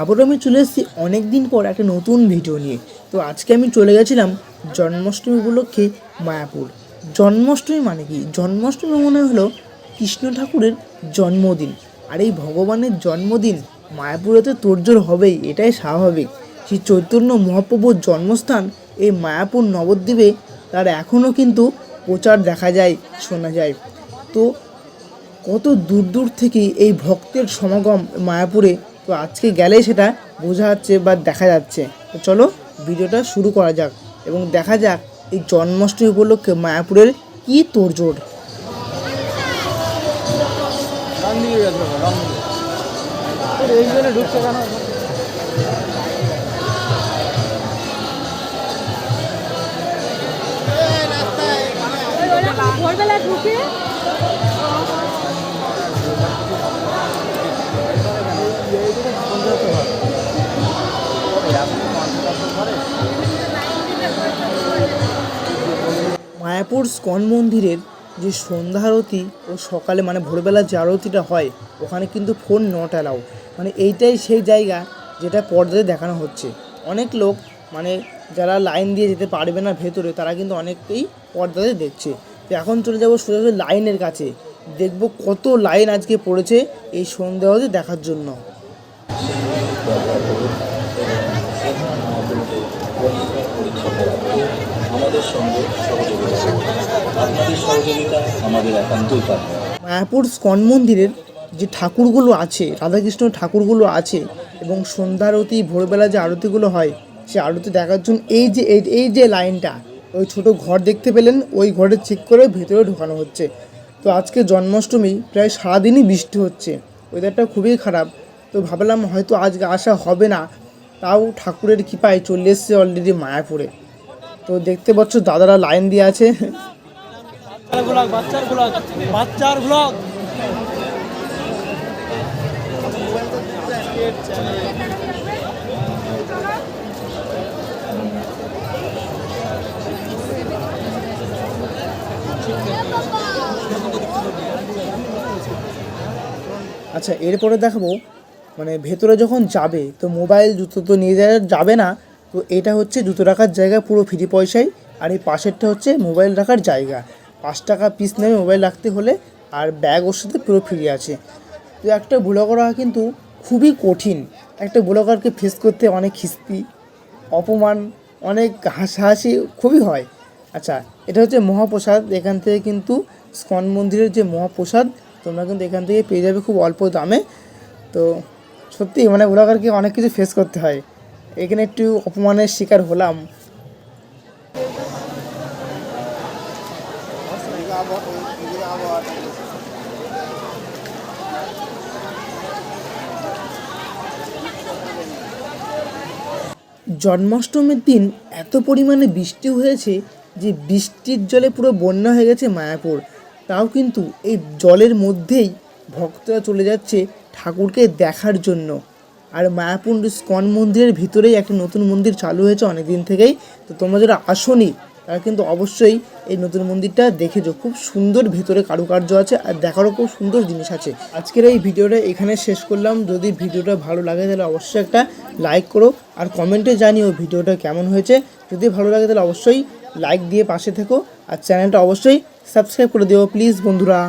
আবারও আমি চলে এসেছি অনেক দিন পর একটা নতুন ভিডিও নিয়ে। তো আজকে আমি চলে গেছিলাম জন্মাষ্টমী উপলক্ষে মায়াপুর। জন্মাষ্টমী মানে কি? জন্মাষ্টমী মনে হলো কৃষ্ণ ঠাকুরের জন্মদিন। আর এই ভগবানের জন্মদিন মায়াপুরে তো তোড়জোড় হবেই, এটাই স্বাভাবিক। শ্রী চৈতন্য মহাপ্রভুর জন্মস্থান এই মায়াপুর নবদ্বীপে, তার এখনও কিন্তু প্রচার দেখা যায়, শোনা যায়। তো কত দূর দূর থেকে এই ভক্তের সমাগম মায়াপুরে? তো আজকে গেলেই সেটা বোঝা যাচ্ছে বা দেখা যাচ্ছে। তো চলো ভিডিওটা শুরু করা যাক এবং দেখা যাক এই জন্মাষ্টমী উপলক্ষে মায়াপুরের কী তোড়জোড়। ঢুকছে কেন ভোরবেলা ঢুকে মায়াপুর স্কন মন্দিরের যে সন্ধ্যা আরতি ও সকালে মানে ভোরবেলা যে আরতিটা হয়, ওখানে কিন্তু ফোন নট অ্যালাউ মানে এইটাই সেই জায়গা যেটা পর্দায় দেখানো হচ্ছে। অনেক লোক মানে যারা লাইন দিয়ে যেতে পারবে না ভেতরে, তারা কিন্তু অনেকেই পর্দাতে দেখছে। তো এখন চলে যাব সোজা লাইনের কাছে। দেখব কত লাইন আজকে পড়েছে এই সন্ধ্যা আরতি দেখার জন্য। আমাদের সঙ্গে আপনাদের সহযোগিতা আমাদের একান্তই মায়াপুর স্কন মন্দিরের যে ঠাকুরগুলো আছে রাধাকৃষ্ণ ঠাকুরগুলো আছে এবং সন্ধ্যা আরতি ভোরবেলা যে আরতিগুলো হয় সে আরতি দেখার জন্য এই যে এই এই যে লাইনটা ওই ছোট ঘর দেখতে পেলেন ওই ঘরে চেক করে ভেতরে ঢোকানো হচ্ছে। তো আজকে জন্মাষ্টমী, প্রায় সারাদিনই বৃষ্টি হচ্ছে। ওয়েদারটা খুবই খারাপ। তো ভাবলাম হয়তো আজকে আসা হবে না। তাও ঠাকুরের কৃপায় চলে এসছে অলরেডি মায়াপুরে। তো দেখতে পাচ্ছ দাদারা লাইন দিয়ে আছে। বাচ্চার ব্লগ বাচ্চার ব্লগ বাচ্চার ব্লগ আচ্ছা এরপরে দেখাবো মানে ভেতরে যখন যাবে, তো মোবাইল জুতো তো নিয়ে যাওয়া যাবে না, তো এটা হচ্ছে জুতো রাখার জায়গা, পুরো ফ্রি পয়সায় আর এই পাশেরটা হচ্ছে মোবাইল রাখার জায়গা। পাঁচ টাকা পিস নেবে মোবাইল রাখতে হলে, আর ব্যাগ ওর সাথে পুরো ফ্রি আছে। তো একটা ব্লগার হওয়া কিন্তু খুবই কঠিন। একটা ব্লগারকে ফেস করতে অনেক খিস্তি, অপমান, অনেক হাসাহাসি খুবই হয়। আচ্ছা এটা হচ্ছে মহাপ্রসাদ। এখান থেকে কিন্তু স্কন মন্দিরের যে মহাপ্রসাদ, তোমরা কিন্তু এখান থেকে পেয়ে যাবে খুব অল্প দামে। তো সত্যি মানে ব্লগারকে অনেক কিছু ফেস করতে হয়। এখানে একটু অপমানের শিকার হলাম। জন্মাষ্টমীর দিন এত পরিমাণে বৃষ্টি হয়েছে যে বৃষ্টির জলে পুরো বন্যা হয়ে গেছে মায়াপুর, তাও কিন্তু এই জলের মধ্যেই ভক্তরা চলে যাচ্ছে ঠাকুরকে দেখার জন্য। আর মায়াপুর স্কন মন্দিরের ভিতরেই একটা নতুন মন্দির চালু হয়েছে অনেক দিন থেকেই। তো তোমরা যারা আসনি, তারা কিন্তু অবশ্যই এই নতুন মন্দিরটা দেখেছ খুব সুন্দর ভিতরে কারুকার্য আছে আর দেখারও খুব সুন্দর জিনিস আছে। আজকের এই ভিডিওটা এখানে শেষ করলাম। যদি ভিডিওটা ভালো লাগে তাহলে অবশ্যই একটা লাইক করো আর কমেন্টে জানিও ভিডিওটা কেমন হয়েছে। যদি ভালো লাগে তাহলে অবশ্যই লাইক দিয়ে পাশে থেকো আর চ্যানেলটা অবশ্যই সাবস্ক্রাইব করে দিও প্লিজ বন্ধুরা।